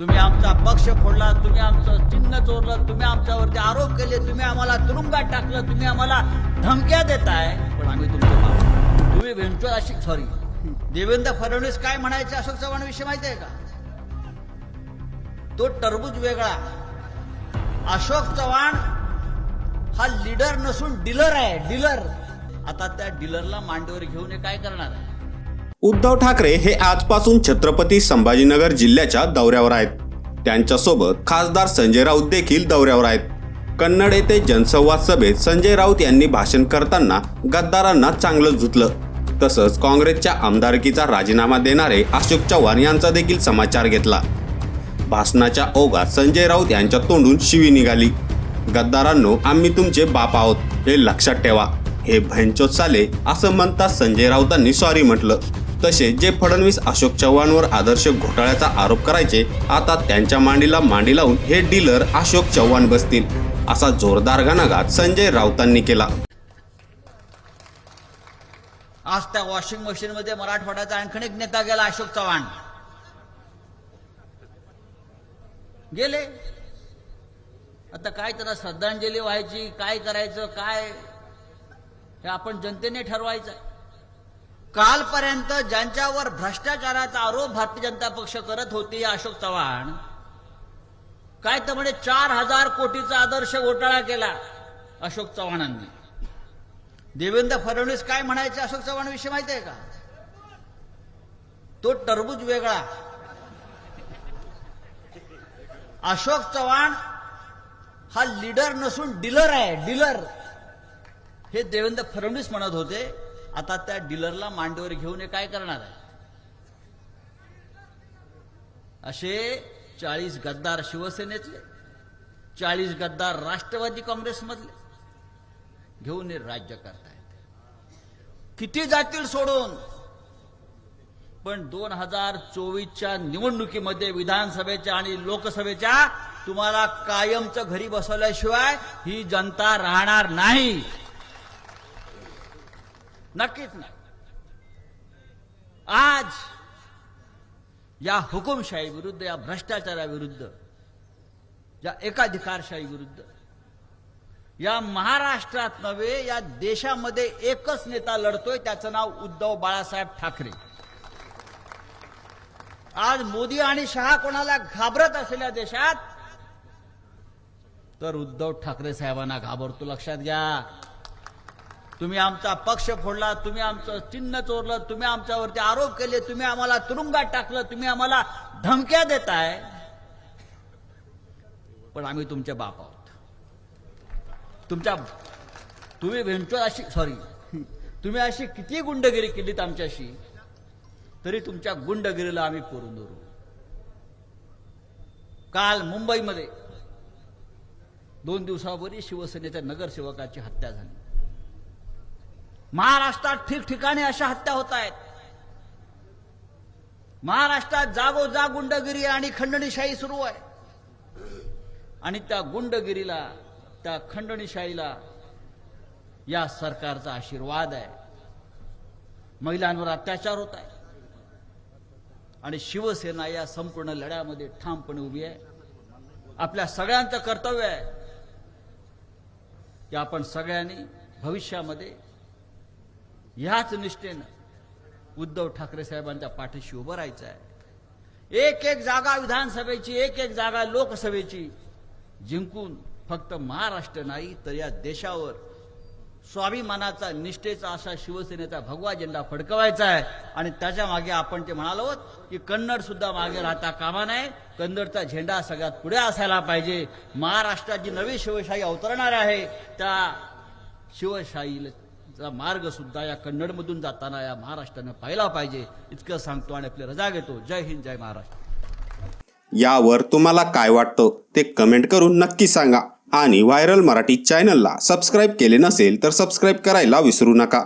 तुम्ही आमचा पक्ष फोडला तुम्ही आमचं चिन्ह चोरलं तुम्ही आमच्यावरती आरोप केले तुम्ही आम्हाला तुरुंगात टाकलं तुम्ही आम्हाला धमक्या देताय. पण आम्ही तुमचं तुम्ही व्हेंचर अशी सॉरी देवेंद्र फडणवीस काय म्हणायचे अशोक चव्हाणविषयी माहिती आहे का? तो टरबूज वेगळा. अशोक चव्हाण हा लीडर नसून डीलर आहे डीलर आता त्या डीलरला मांडीवर घेऊन हे काय करणार? आहे उद्धव ठाकरे हे आजपासून छत्रपती संभाजीनगर जिल्ह्याच्या दौऱ्यावर आहेत. त्यांच्यासोबत खासदार संजय राऊत देखील दौऱ्यावर आहेत. कन्नड येथे जनसंवाद सभेत संजय राऊत यांनी भाषण करताना गद्दारांना चांगलं झुतलं तसंच काँग्रेसच्या आमदारकीचा राजीनामा देणारे अशोक चव्हाण यांचा देखील समाचार घेतला. भाषणाच्या ओघात संजय राऊत यांच्या तोंडून शिवी निघाली. गद्दारांनो आम्ही तुमचे बाप आहोत हे लक्षात ठेवा. हे भयंचोत चाले असं म्हणता संजय राऊतांनी सॉरी म्हटलं. तसे जे फडणवीस अशोक चव्हाणवर आदर्श घोटाळ्याचा आरोप करायचे आता त्यांच्या मांडीला मांडी लावून हे डीलर अशोक चव्हाण बसतील असा जोरदार घणाघात संजय राऊतांनी केला. आज त्या वॉशिंग मशीन मध्ये मराठवाड्याचा आणखीन एक नेता गेला अशोक चव्हाण. गेले. आता काय त्यांना श्रद्धांजली व्हायची काय करायचं काय? हे आपण जनतेने ठरवायचं कालपर्यंत ज्यांच्यावर भ्रष्टाचाराचा आरोप भारतीय जनता पक्ष करत होती अशोक चव्हाण काय तर म्हणजे चार हजार कोटीचा आदर्श घोटाळा केला अशोक चव्हाणांनी. देवेंद्र फडणवीस काय म्हणायचे अशोक चव्हाणविषयी माहिती आहे का? तो टरबूज वेगळा. अशोक चव्हाण हा लीडर नसून डीलर आहे डीलर. हे देवेंद्र फडणवीस म्हणत होते. आता त्या डीलरला मांडीवर घेऊन हे काय करणार आहे? असे चाळीस गद्दार शिवसेनेतले चाळीस गद्दार राष्ट्रवादी काँग्रेसमधले घेऊन हे राज्य करतायत. किती जातील सोडून? पण दोन हजार चोवीसच्या निवडणुकीमध्ये विधानसभेच्या आणि लोकसभेच्या तुम्हाला कायमचं घरी बसवल्याशिवाय ही जनता राहणार नाही. नक्कीच नाही. आज या हुकुमशाही विरुद्ध या भ्रष्टाचाराविरुद्ध या एकाधिकारशाही विरुद्ध या महाराष्ट्रात नव्हे या देशामध्ये एकच नेता लढतोय त्याचं नाव उद्धव बाळासाहेब ठाकरे. आज मोदी आणि शहा कोणाला घाबरत असलेल्या देशात? तर उद्धव ठाकरे साहेबांना घाबरतो लक्षात घ्या. तुम्ही आमचा पक्ष फोडला तुम्ही आमचं चिन्ह चोरलं तुम्ही आमच्यावरती आरोप केले तुम्ही आम्हाला तुरुंगात टाकलं तुम्ही आम्हाला धमक्या देताय. पण आम्ही तुमचे बाप आहोत. तुमच्या तुम्ही भेंचोर अशी सॉरी तुम्ही अशी किती गुंडगिरी केलीत आमच्याशी तरी तुमच्या गुंडगिरीला आम्ही करून धरू. काल मुंबईमध्ये दोन दिवसापूर्वी शिवसेनेच्या नगरसेवकाची हत्या झाली. महाराष्ट्रात ठिकठिकाणी अशा हत्या होत आहेत. महाराष्ट्रात जागोजाग गुंडगिरी आणि खंडणीशाही सुरू आहे. आणि त्या गुंडगिरीला त्या खंडणीशाहीला या सरकारचा आशीर्वाद आहे. महिलांवर अत्याचार होत आहे. आणि शिवसेना या संपूर्ण लढ्यामध्ये ठामपणे उभी आहे. आपल्या सगळ्यांचं कर्तव्य आहे. की आपण सगळ्यांनी भविष्यामध्ये ह्याच निष्ठेनं उद्धव ठाकरे साहेबांच्या पाठीशी उभं राहायचं आहे एक एक जागा विधानसभेची एक एक जागा लोकसभेची जिंकून फक्त महाराष्ट्र नाही तर या देशावर स्वाभिमानाचा निष्ठेचा असा शिवसेनेचा भगवा झेंडा फडकवायचा आहे आणि त्याच्यामागे आपण ते म्हणालो आहोत की कन्नड सुद्धा मागे राहता कामा नये. कन्नडचा झेंडा सगळ्यात पुढे असायला पाहिजे. महाराष्ट्रात जी नवी शिवशाही अवतरणार आहे. त्या चा मार्ग सुद्धा या कन्नडमधून जाताना या महाराष्ट्रानं पाहिला पाहिजे. इतकं सांगतो आणि आपली रजा घेतो. जय हिंद जय महाराष्ट्र. यावर तुम्हाला काय वाटतं ते कमेंट करून नक्की सांगा. आणि व्हायरल मराठी चॅनलला सबस्क्राईब केले नसेल तर सबस्क्राईब करायला विसरू नका.